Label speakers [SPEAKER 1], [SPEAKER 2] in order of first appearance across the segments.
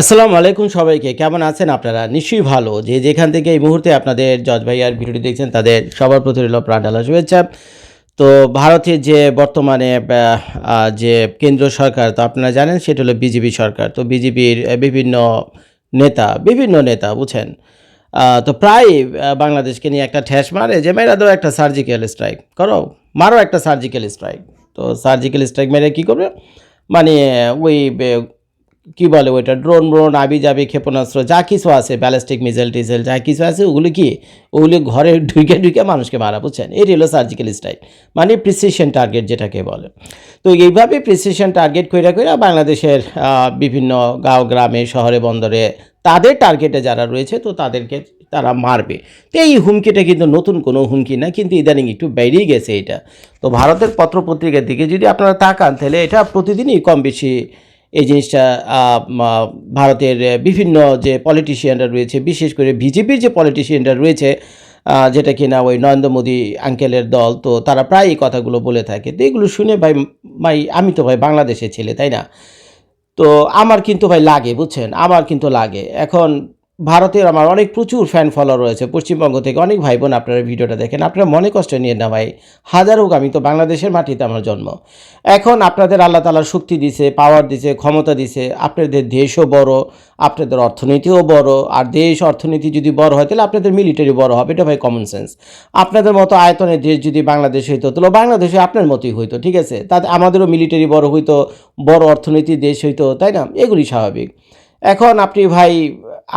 [SPEAKER 1] আসসালামু আলাইকুম সবাইকে। কেমন আছেন আপনারা? নিশ্চয়ই ভালো। যে যেখান থেকে এই মুহূর্তে আপনাদের জজ ভাইয়ার ভিডিওটি দেখছেন, তাদের সবার প্রতি রইল প্রাণঢালা শুভেচ্ছা। তো ভারতের যে বর্তমানে যে কেন্দ্র সরকার, তো আপনারা জানেন সেটা হলো বিজেপি সরকার। তো বিজেপির বিভিন্ন নেতা বিভিন্ন নেতা, বুঝছেন? তো প্রায় বাংলাদেশকে নিয়ে একটা ঠেস মারে যে মেয়েরা দাও একটা সার্জিক্যাল স্ট্রাইক করো। মারো একটা সার্জিক্যাল স্ট্রাইক তো সার্জিক্যাল স্ট্রাইক মেরে কী করবে? মানে ওই কি বলে ওইটা? ড্রোন ব্রোন আবি যাবি, ক্ষেপণাস্ত্র, যা কিছু আছে ব্যালিস্টিক মিসাইল টিসাইল যা কিছু আছে, ওগুলো কি? ওগুলো ঘরে ঢুকে ঢুকে মানুষকে মারা, বুঝছেন? এটি হলো সার্জিক্যাল স্ট্রাইক মানে প্রিসিশন টার্গেট যেটাকে বলে। তো এইভাবে প্রিসিশন টার্গেট কইরা কইরা বাংলাদেশের বিভিন্ন গাঁও, গ্রামে, শহরে, বন্দরে তাদের টার্গেটে যারা রয়েছে, তো তাদেরকে তারা মারবে। তো এই হুমকিটা কিন্তু নতুন কোনো হুমকি না, কিন্তু ইদানিং একটু বেরিয়ে গেছে এটা। তো ভারতের পত্রপত্রিকার দিকে যদি আপনারা তাকান, তাহলে এটা প্রতিদিনই কম বেশি এই জিনিসটা ভারতের বিভিন্ন যে পলিটিশিয়ানরা রয়েছে, বিশেষ করে বিজেপির যে পলিটিশিয়ানরা রয়েছে যেটা কিনা ওই নরেন্দ্র মোদী আঙ্কেলের দল, তো তারা প্রায় এই কথাগুলো বলে থাকে। তো এগুলো শুনে ভাই ভাই, আমি তো ভাই বাংলাদেশের ছেলে, তাই না? তো আমার কিন্তু ভাই লাগে, বুঝছেন? আমার কিন্তু লাগে। এখন ভারতের আমার অনেক প্রচুর ফ্যান ফলোয়ার রয়েছে। পশ্চিমবঙ্গ থেকে অনেক ভাই বোন আপনারা ভিডিওটা দেখেন। আপনারা মনে কষ্ট নিয়ে না ভাই। হাজার হোক আমি তো বাংলাদেশের মাটিতে আমার জন্ম। এখন আপনাদের আল্লাহ তালার শক্তি দিছে পাওয়ার দিছে, ক্ষমতা দিছে। আপনাদের দেশও বড়, আপনাদের অর্থনীতিও বড়। আর দেশ অর্থনীতি যদি বড় হয়, তাহলে আপনাদের মিলিটারি বড় হবে। এটা ভাই কমন সেন্স আপনাদের মতো আয়তনের দেশ যদি বাংলাদেশ হইতো, তাহলে বাংলাদেশে আপনার মতোই হইতো, ঠিক আছে? তাতে আমাদেরও মিলিটারি বড় হইতো, বড় অর্থনীতি দেশ হইতো, তাই না? এগুলি স্বাভাবিক। এখন আপনি ভাই,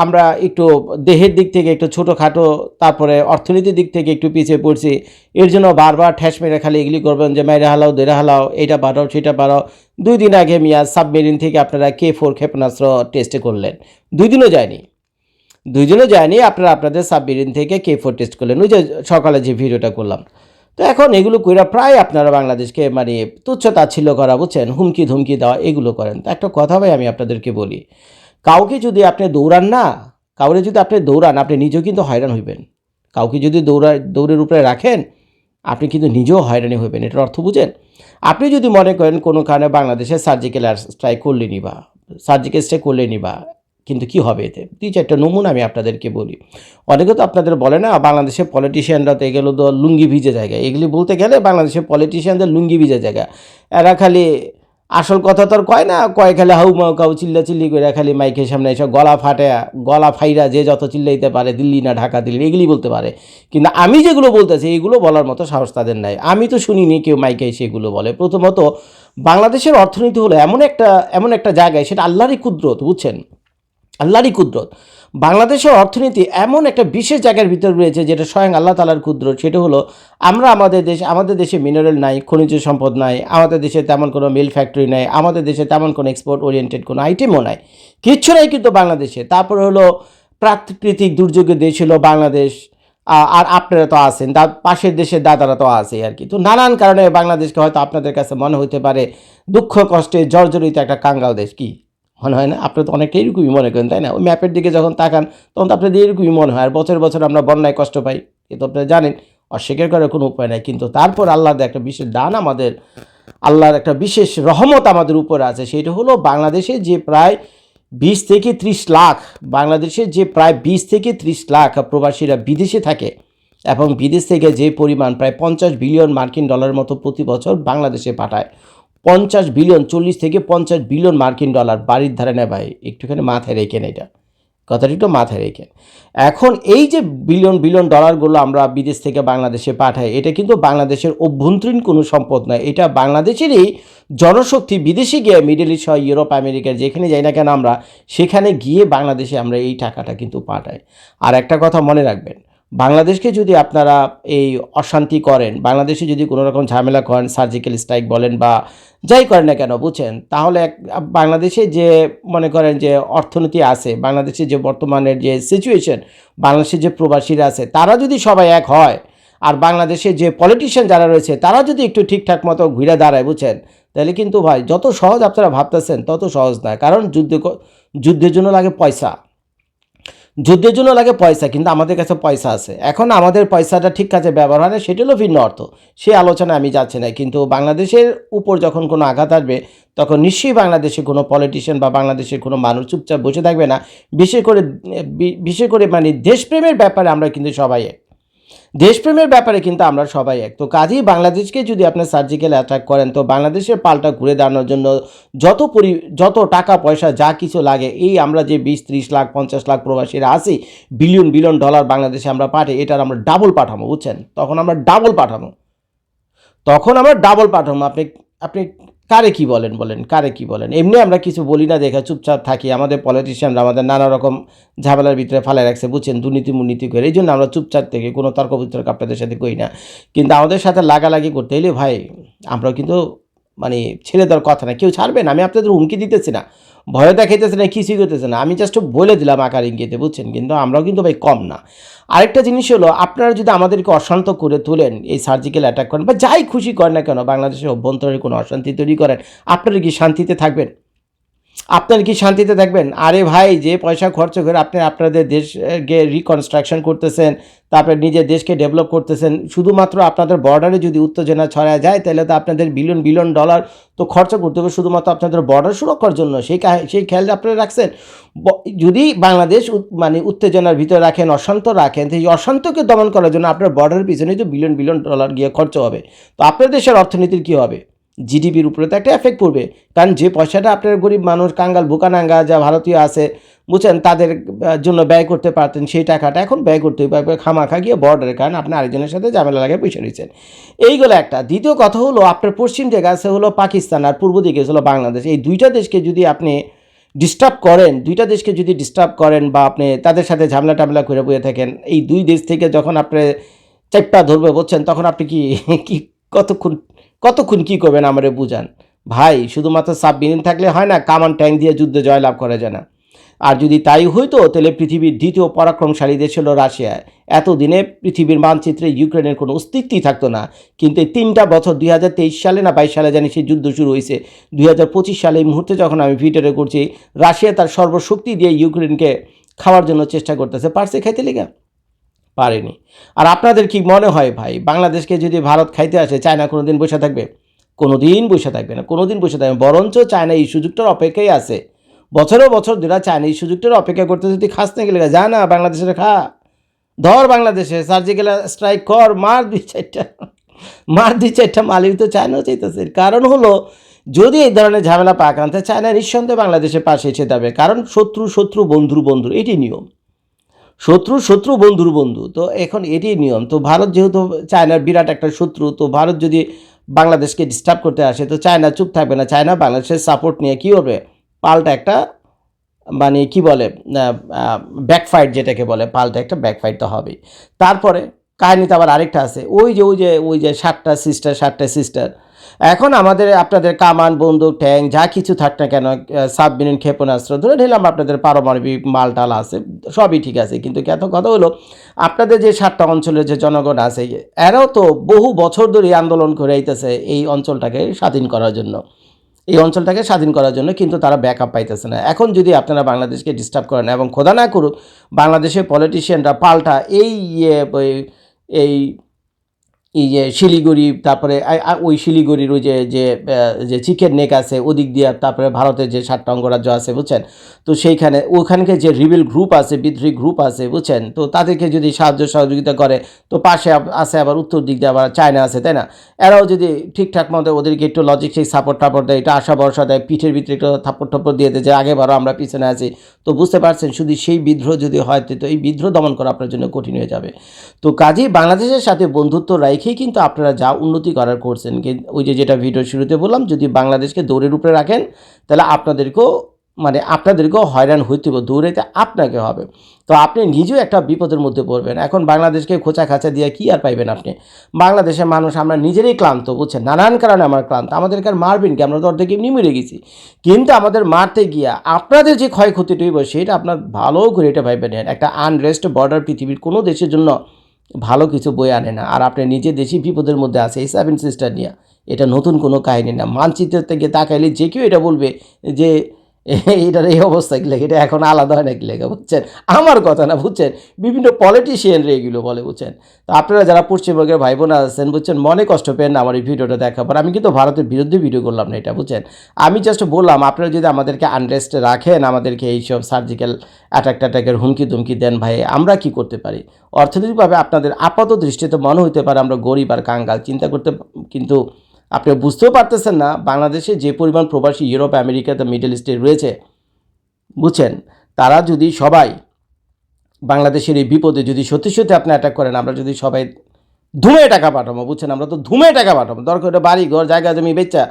[SPEAKER 1] আমরা একটু দেহের দিক থেকে একটু ছোটোখাটো, তারপরে অর্থনীতির দিক থেকে একটু পিছিয়ে পড়ছি। এর জন্য বারবার ঠ্যাস মেরে খালি এগুলি করবেন যে মেরে হালাও দেড়ে হালাও এটা বাড়াও, সেটা বাড়াও। দুই দিন আগে মিয়া সাবমেরিন থেকে আপনারা কে ফোর ক্ষেপণাস্ত্র টেস্টে করলেন? দুই দিনও যায়নি। দুই দিনও যায়নি, আপনারা আপনাদের সাবমেরিন থেকে কে ফোর টেস্ট করলেন? ওই যে সকালে যে ভিডিওটা করলাম। তো এখন এগুলো কইরা প্রায় আপনারা বাংলাদেশকে মানে তুচ্ছ তাচ্ছিল্য করা, বুঝছেন? হুমকি ধুমকি দেওয়া, এগুলো করেন। তো একটা কথা ভাই, আমি আপনাদেরকে বলি। কাউকে যদি আপনি দৌড়ান না কাউরে যদি আপনি দৌড়ান, আপনি নিজেও কিন্তু হয়রান হইবেন। কাউকে যদি দৌড়া, দৌড়ের উপরে রাখেন, আপনি কিন্তু নিজেও হয়রানি হইবেন। এটার অর্থ বুঝেন? আপনি যদি মনে করেন কোনো কারণে বাংলাদেশে সার্জিক্যাল স্ট্রাইক করলেনি বা সার্জিক্যাল স্ট্রাইক করলেনি বা, কিন্তু কি হবে এতে? দুই চারটা নমুনা আমি আপনাদেরকে বলি। অনেকে তো আপনাদের বলে না, বাংলাদেশের পলিটিশিয়ানরা তো এগুলো তো লুঙ্গি ভিজে জায়গা। এগুলি বলতে গেলে বাংলাদেশের পলিটিশিয়ানদের লুঙ্গি ভিজে জায়গা। এরা খালি আসল কথা তো আর কয় না? কয় খালি হাউ মাউ কাউ চিল্লা চিল্লি করে খালি মাইকের সামনে এসব গলা ফাটে, গলা ফাইরা যে যত চিল্লাইতে পারে, দিল্লি না ঢাকা, দিল্লি, এগুলি বলতে পারে। কিন্তু আমি যেগুলো বলতেছি, এগুলো বলার মতো সাহস তাদের নাই। আমি তো শুনিনি কেউ মাইকে এসে এগুলো বলে। প্রথমত, বাংলাদেশের অর্থনীতি হলো এমন একটা এমন একটা জায়গায়, সেটা আল্লাহরই কুদরত, বুঝছেন? আল্লাহরই কুদরত। বাংলাদেশের অর্থনীতি এমন একটা বিশেষ জায়গার ভিতর রয়েছে যেটা স্বয়ং আল্লাহ তালার কুদরত। সেটা হলো, আমরা আমাদের দেশ আমাদের দেশে মিনারেল নাই, খনিজ সম্পদ নাই, আমাদের দেশে তেমন কোনো মিল ফ্যাক্টরি নাই, আমাদের দেশে তেমন কোনো এক্সপোর্ট ওরিয়েন্টেড কোনো আইটেমও নাই। কিচ্ছু নাই কিন্তু বাংলাদেশে। তারপরে হলো, প্রাকৃতিক দুর্যোগের দেশ হলো বাংলাদেশ। আর আপনারা তো আছেন, দা, পাশের দেশের দাদারা তো আছে আর কি। তো নানান কারণে বাংলাদেশকে হয়তো আপনাদের কাছে মনে হতে পারে, দুঃখ, কষ্টে জর্জরিত একটা কাঙ্গাল দেশ কি? মনে হয় না? আপনারা তো অনেকটা এরকমই মনে করেন, তাই না? ওই ম্যাপের দিকে যখন তাকান, তখন তো আপনাদের এরকমই মনে হয়। আর বছর বছর আমরা বন্যায় কষ্ট পাই, এ তো আপনারা জানেন, অস্বীকার করার কোনো উপায় নাই। কিন্তু তারপর আল্লাহর একটা বিশেষ দান আমাদের, আল্লাহর একটা বিশেষ রহমত আমাদের উপরে আছে। সেটা হলো বাংলাদেশে যে প্রায় বিশ থেকে ত্রিশ লাখ বাংলাদেশে যে প্রায় বিশ থেকে ত্রিশ লাখ প্রবাসীরা বিদেশে থাকে এবং বিদেশ থেকে যে পরিমাণ প্রায় পঞ্চাশ বিলিয়ন মার্কিন ডলার মতো প্রতি বছর বাংলাদেশে পাঠায়। পঞ্চাশ বিলিয়ন, চল্লিশ থেকে পঞ্চাশ বিলিয়ন মার্কিন ডলার বাড়ির ধারে নেয় ভাই। একটুখানি মাথায় রেখেন এটা। কথাটি একটু মাথায় রেখেন এখন এই যে বিলিয়ন বিলিয়ন ডলারগুলো আমরা বিদেশ থেকে বাংলাদেশে পাঠাই, এটা কিন্তু বাংলাদেশের অভ্যন্তরীণ কোনো সম্পদ নয়। এটা বাংলাদেশেরই জনশক্তি, বিদেশে গিয়ে মিডল ইস্ট হয় ইউরোপ আমেরিকার যেখানে যাই না কেন আমরা, সেখানে গিয়ে বাংলাদেশে আমরা এই টাকাটা কিন্তু পাঠাই। আর একটা কথা মনে রাখবেন বাংলাদেশকে যদি আপনারা এই অশান্তি করেন, বাংলাদেশে যদি কোনো রকম ঝামেলা করেন সার্জিক্যাল স্ট্রাইক বলেন বা যাই করেন না কেন, বুঝছেন? তাহলে এক, বাংলাদেশে যে মনে করেন যে অর্থনীতি আছে, বাংলাদেশে যে বর্তমানের যে সিচুয়েশন বাংলাদেশের যে প্রবাসীরা আছে, তারা যদি সবাই এক হয়, আর বাংলাদেশে যে পলিটিশিয়ান যারা রয়েছে, তারা যদি একটু ঠিকঠাক মতো ঘুরে দাঁড়ায়, বুঝছেন? তাহলে কিন্তু ভাই, যত সহজ আপনারা ভাবতেছেন, তত সহজ নয় কারণ যুদ্ধ যুদ্ধের জন্য লাগে পয়সা। যুদ্ধের জন্য লাগে পয়সা, কিন্তু আমাদের কাছে পয়সা আছে। এখন আমাদের পয়সাটা ঠিক কাজে ব্যবহার হয় সেটা হলো ভিন্ন অর্থ। সে আলোচনায় আমি যাচ্ছি না, কিন্তু বাংলাদেশের উপর যখন কোনো আঘাত আসবে, তখন নিশ্চয়ই বাংলাদেশে কোনো পলিটিশিয়ান বা বাংলাদেশের কোনো মানুষ চুপচাপ বসে থাকবে না। বিশেষ করে বিশেষ করে মানে দেশপ্রেমের ব্যাপারে আমরা কিন্তু সবাই দেশপ্রেমের ব্যাপারে কিন্তু আমরা সবাই এক। তো কাজেই বাংলাদেশকে যদি আপনি সার্জিক্যাল অ্যাটাক করেন, তো বাংলাদেশের পাল্টা ঘুরে দাঁড়ানোর জন্য যত পরি, যত টাকা, পয়সা, যা কিছু লাগে, এই আমরা যে বিশ, ত্রিশ লাখ, পঞ্চাশ লাখ প্রবাসীরা আছি বিলিয়ন বিলিয়ন ডলার বাংলাদেশে আমরা পাঠাই, এটার আমরা ডাবল পাঠাবো, বুঝছেন? তখন আমরা ডাবল পাঠাবো। তখন আমরা ডাবল পাঠাবো। আপনি আপনি কারে কি বলেন বলেন, কারে কি বলেন? এমনি আমরা কিছু বলি না, দেখে চুপচাপ থাকি। আমাদের পলিটিশিয়ানরা আমাদের নানা রকম ঝামেলার ভিতরে ফালে রাখছে, বুঝছেন? দুর্নীতি, মুর্নীতি করে। এই জন্য আমরা চুপচাপ থেকে কোনো তর্ক বিতর্ক আপনাদের সাথে করি না। কিন্তু আমাদের সাথে লাগালাগি করতে এলে ভাই আমরা কিন্তু মানে ছেড়ে দেওয়ার কথা না, কেউ ছাড়বে না, আমি আপনাদের হুমকি দিতেছি না, ভয় দেখাইতেছে না, কিছুই করতেছে না, আমি জাস্ট বলে দিলাম আকার ইঙ্গিতে, বুঝছেন? কিন্তু আমরাও কিন্তু ভাই কম না। আরেকটা জিনিস হলো, আপনারা যদি আমাদেরকে অশান্ত করে তোলেন, এই সার্জিক্যাল অ্যাটাক করেন, বা যাই খুশি করেন না কেন, বাংলাদেশের অভ্যন্তরে কোনো অশান্তি তৈরি করেন, আপনারা কি শান্তিতে থাকবেন? আপনার কি শান্তিতে থাকবেন? আরে ভাই, যে পয়সা খরচ করে আপনি আপনাদের দেশকে রিকনস্ট্রাকশন করতেছেন, তারপরে নিজের দেশকে ডেভেলপ করতেছেন, শুধুমাত্র আপনাদের বর্ডারে যদি উত্তেজনা ছড়া যায়, তাহলে তো আপনাদের বিলিয়ন বিলিয়ন ডলার তো খরচ করতে হবে, শুধুমাত্র আপনাদের বর্ডার সুরক্ষার জন্য। সেই সেই খেয়াল আপনারা রাখছেন? যদি বাংলাদেশ মানে উত্তেজনার ভিতরে রাখেন, অশান্ত রাখেন এই অশান্তকে দমন করার জন্য আপনার বর্ডারের পিছনে তো বিলিয়ন বিলিয়ন ডলার গিয়ে খরচ হবে। তো আপনার দেশের অর্থনীতির কী হবে? জিডিপির উপরে তো একটা এফেক্ট পড়বে। কারণ যে পয়সাটা আপনার গরিব মানুষ, কাঙ্গাল বুকানাঙ্গা যা ভারতীয় আছে, বুঝছেন? তাদের জন্য ব্যয় করতে পারতেন, সেই টাকাটা এখন ব্যয় করতে হবে খামাখা গিয়ে বর্ডারের কারণ আপনি আরেকজনের সাথে ঝামেলা লাগে পয়সা রয়েছেন। এইগুলো একটা। দ্বিতীয় কথা হলো, আপনার পশ্চিম দিকে আছে হলো পাকিস্তান আর পূর্ব দিকে হলো বাংলাদেশ। এই দুইটা দেশকে যদি আপনি ডিস্টার্ব করেন, দুইটা দেশকে যদি ডিস্টার্ব করেন, বা আপনি তাদের সাথে ঝামেলা টামেলা করে বয়ে থাকেন, এই দুই দেশ থেকে যখন আপনি চাপ্পা ধরবে বলছেন তখন আপনি কি কতক্ষণ কতক্ষণ কি করবেন আমারে বুঝান? ভাই, শুধুমাত্র সাবমেরিন থাকলে হয় না, কামান ট্যাঙ্ক দিয়ে যুদ্ধে জয়লাভ করা যায় না। আর যদি তাই হইতো, তাহলে পৃথিবীর দ্বিতীয় পরাক্রমশালী দেশ হলো রাশিয়া। এতদিনে পৃথিবীর মানচিত্রে ইউক্রেনের কোনো অস্তিত্বই থাকতো না। কিন্তু এই তিনটা বছর, দুই হাজার তেইশ সালে না বাইশ সালে জানি সেই যুদ্ধ শুরু হয়েছে দুই হাজার পঁচিশ সালে এই মুহূর্তে যখন আমি ভিডিওটা করছি, রাশিয়া তার সর্বশক্তি দিয়ে ইউক্রেনকে খাওয়ার জন্য চেষ্টা করতেছে। পারছে খাইতে লেগে? পারেনি। আর আপনাদের কি মনে হয় ভাই, বাংলাদেশকে যদি ভারত খাইতে আসে, চায়না কোনো দিন বসে থাকবে? কোনো দিন বসে থাকবে না কোনো দিন বসে থাকবে বরঞ্চ চায়না এই সুযোগটার অপেক্ষাই আছে। বছরের বছর ধরে চায়না এই সুযোগটার অপেক্ষা করতে যদি খাস না গেলে, যা না, বাংলাদেশের খা। ধর বাংলাদেশে সার্জিক্যাল স্ট্রাইক কর, মার দুই চারটা, মার দুই চারটা মালিক তো চায়নাও চাইতেছে। কারণ হলো, যদি এই ধরনের ঝামেলা পাক আনতে চায়না নিঃসন্দেহে বাংলাদেশের পাশে এসে যাবে কারণ শত্রু শত্রু বন্ধুর বন্ধু, এটি নিয়ম। শত্রু শত্রু, বন্ধুর বন্ধু। তো এখন এটি নিয়ম। তো ভারত যেহেতু চায়নার বিরাট একটা শত্রু, তো ভারত যদি বাংলাদেশকে ডিস্টার্ব করতে আসে, তো চায়না চুপ থাকবে না। চায়না বাংলাদেশের সাপোর্ট নিয়ে কী হবে পাল্টা একটা মানে কি বলে ব্যাকফাইট যেটাকে বলে, পাল্টা একটা ব্যাকফাইট তো হবেই। তারপরে কাহিনিতে আবার আরেকটা আছে। ওই যে ওই যে ওই যে সাতটা সিস্টার সাতটা সিস্টার এখন আমাদের আপনাদের কামান বন্দুক ট্যাঙ্ক যা কিছু থাক না কেন সাবমেরিন ক্ষেপণাস্ত্র ধরে নিলাম আপনাদের পারমাণবিক মাল টাল আছে সবই ঠিক আছে। কিন্তু এত কথা হলো আপনাদের যে সাতটা অঞ্চলের যে জনগণ আছে এরাও তো বহু বছর ধরে আন্দোলন করে আইতেছে এই অঞ্চলটাকে স্বাধীন করার জন্য। এই অঞ্চলটাকে স্বাধীন করার জন্য কিন্তু তারা ব্যাকআপ পাইতেছে না। এখন যদি আপনারা বাংলাদেশকে ডিস্টার্ব করেন এবং খোদা না করুক বাংলাদেশের পলিটিশিয়ানরা পাল্টা এই ইয়ে, এই এই যে শিলিগুড়ি, তারপরে ওই শিলিগুড়ির ওই যে যে চিকেন নেক আছে, ওদিক দিয়ে তারপরে ভারতের যে সাতটা অঙ্গরাজ্য আছে, বুঝছেন? তো সেইখানে, ওখানকে যে রিবেল গ্রুপ আছে, বিদ্রোহী গ্রুপ আছে, বুঝছেন? তো তাদেরকে যদি সাহায্য সহযোগিতা করে, তো পাশে আছে আবার উত্তর দিক দিয়ে আবার চায়না আছে, তাই না? এরাও যদি ঠিকঠাক মতো ওদেরকে একটু লজিস্টিক সাপোর্ট টাপোর্ট দেয়, একটু আশা ভরসা দেয়, পিঠের ভিতরে একটু থাপ্পড় টাপ্পড় দিয়ে দেয় যে আগে বারো আমরা পিছনে আছি, তো বুঝতে পারছেন শুধু সেই বিদ্রোহ যদি হয়, তো এই বিদ্রোহ দমন করা আপনার জন্য কঠিন হয়ে যাবে। তো কাজেই বাংলাদেশের সাথে বন্ধুত্ব রেখেই কিন্তু আপনারা যা উন্নতি করার করছেন। ওই যে যেটা ভিডিও শুরুতে বললাম, যদি বাংলাদেশকে দৌড়ের উপরে রাখেন, তাহলে আপনাদেরকেও মানে আপনাদেরকেও হয়রান হইতে হবে দৌড়াইতে আপনাকে হবে। তো আপনি নিজেও একটা বিপদের মধ্যে পড়বেন। এখন বাংলাদেশকে খোঁচা খাঁচা দিয়ে কী আর পাইবেন আপনি? বাংলাদেশের মানুষ আমরা নিজেরাই ক্লান্ত, বুঝছেন? নানান কারণে আমরা ক্লান্ত। আমাদেরকে আর মারবেন কি? আমরা তো অর্ধেক এমনি মরে গেছি। কিন্তু আমাদের মারতে গিয়া আপনাদের যে ক্ষয়ক্ষতিটা হইব, সেটা আপনার ভালো করে এটা ভাইবেন। একটা আনরেস্ট বর্ডার পৃথিবীর কোনো দেশের জন্য ভালো কিছু বই আনে না। আর আপনি নিজে দেশি বিপদের মধ্যে আছে, এই সেভেন সিস্টার নিয়ে। এটা নতুন কোনো কাহিনী না। মানচিত্রের থেকে তাকাইলে যে কেউ এটা বলবে যে এইটার এই অবস্থা লেগে এটা এখন আলাদা হয় নাকি লেখা? বুঝছেন? আমার কথা না, বুঝছেন? বিভিন্ন পলিটিশিয়ানরা এগুলো বলে, বুঝছেন? তো আপনারা যারা পশ্চিমবঙ্গের ভাই বোন আছেন, বুঝছেন? মনে কষ্ট পেন না আমার এই ভিডিওটা দেখার পর। আমি কিন্তু ভারতের বিরুদ্ধে ভিডিও করলাম না এটা, বুঝছেন? আমি জাস্ট বললাম, আপনারা যদি আমাদেরকে আনরেস্টে রাখেন, আমাদেরকে এইসব সার্জিক্যাল অ্যাটাক ট্যাটাকের হুমকি দুমকি দেন ভাই, আমরা কি করতে পারি? অর্থনৈতিকভাবে আপনাদের আপাত দৃষ্টিতে মনে হতে পারে আমরা গরিব আর কাঙ্গাল। চিন্তা করতে কিন্তু আপনি বুঝতেও পারতেছেন না, বাংলাদেশে যে পরিমাণ প্রবাসী ইউরোপ আমেরিকাতে মিডল ইস্টে রয়েছে। বুঝছেন? তারা যদি সবাই বাংলাদেশের এই বিপদে যদি সত্যি সত্যি আপনি অ্যাটাক করেন, আমরা যদি সবাই ধুমে টাকা পাঠাবো, বুঝছেন? আমরা তো ধুমে টাকা পাঠাবো। দরকার বাড়ি ঘর, জায়গা, জমি, বেচা,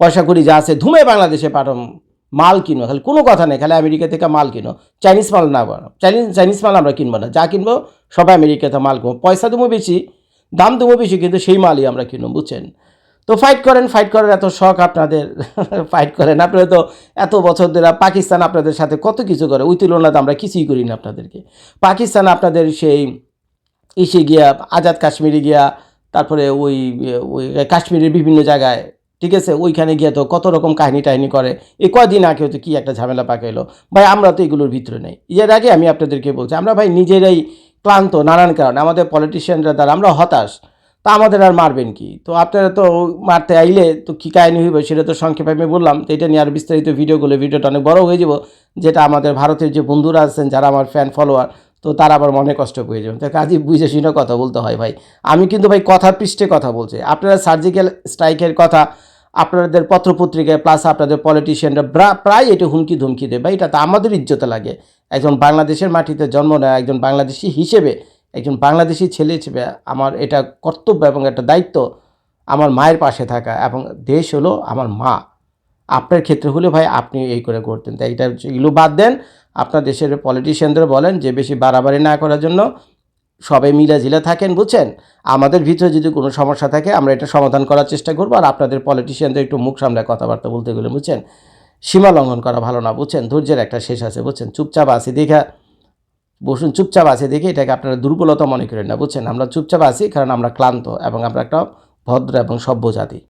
[SPEAKER 1] পয়সা করি যা আছে, ধুমে বাংলাদেশে পাঠাবো। মাল কিনো, খালি কোনো কথা নেই, খালি আমেরিকা থেকে মাল কিনো। চাইনিজ মাল না চাইনিজ চাইনিজ মাল আমরা কিনবো না। যা কিনবো, সবাই আমেরিকাতে মাল কিনবো। পয়সা দেবো বেশি। দাম দেবো বেশি, কিন্তু সেই মালই আমরা কিনবো বুঝছেন? তো ফাইট করেন ফাইট করেন এত শখ আপনাদের ফাইট করেন। আপনারা তো এত বছর ধরে পাকিস্তান আপনাদের সাথে কত কিছু করে, ওই তুলনাতে আমরা কিছুই করি না আপনাদেরকে। পাকিস্তান আপনাদের সেই ইসে গিয়া, আজাদ কাশ্মীরে গিয়া, তারপরে ওই ওই কাশ্মীরের বিভিন্ন জায়গায়, ঠিক আছে? ওইখানে গিয়ে তো কত রকম কাহিনী টাহিনি করে। এই কদিন আগে হয়তো কী একটা ঝামেলা পাকাইলো। ভাই, আমরা তো এগুলোর ভিতরে নেই। এর আগে আমি আপনাদেরকে বলছি, আমরা ভাই নিজেরাই ক্লান্ত নানান কারণে। আমাদের পলিটিশিয়ানরা দ্বারা আমরা হতাশ। তা আমাদের আর মারবেন কি? তো আপনারা তো মারতে আইলে তো কী কাহিনী হইবে সেটা তো সংক্ষেপে আমি বললাম। তো এটা নিয়ে আর বিস্তারিত ভিডিওগুলো ভিডিওটা অনেক বড় হয়ে যাব। যেটা আমাদের ভারতের যে বন্ধুরা আছেন, যারা আমার ফ্যান ফলোয়ার তো তারা আবার মনে কষ্ট পেয়ে যাবেন। তো কাজে বুঝে শুনে কথা বলতে হয় ভাই। আমি কিন্তু ভাই কথার পৃষ্ঠে কথা বলছি। আপনারা সার্জিক্যাল স্ট্রাইকের কথা, আপনাদের পত্রপত্রিকায় প্লাস আপনাদের পলিটিশিয়ানরা প্রায় এটা হুমকি ধুমকি দেয়। ভাই এটা তো আমাদের ইজ্জতে লাগে। একজন বাংলাদেশের মাটিতে জন্ম নেয় একজন বাংলাদেশি হিসেবে একজন বাংলাদেশি ছেলে হিসেবে আমার এটা কর্তব্য এবং একটা দায়িত্ব আমার মায়ের পাশে থাকা এবং দেশ হলো আমার মা। আপনার ক্ষেত্রে হলে ভাই আপনি এই করে করতেন। তাই এটা এগুলো বাদ দেন। আপনার দেশের পলিটিশিয়ানদের বলেন যে বেশি বাড়াবাড়ি না করার জন্য সবাই মিলে থাকেন, বুঝছেন? আমাদের ভিতরে যদি কোনো সমস্যা থাকে আমরা এটা সমাধান করার চেষ্টা করব। আর আপনাদের পলিটিশিয়ানদের একটু মুখ সামলায় কথাবার্তা বলতে গেলে, বুঝছেন? সীমা লঙ্ঘন করা ভালো না, বুঝছেন? ধৈর্যের একটা শেষ আছে, বুঝছেন? চুপচাপ আছি দেখা বসুন, চুপচাপ আছে দেখে এটাকে আপনারা দুর্বলতা মনে করেন না, বুঝছেন? আমরা চুপচাপ আছি কারণ আমরা ক্লান্ত এবং আমরা একটা ভদ্র এবং সভ্য জাতি।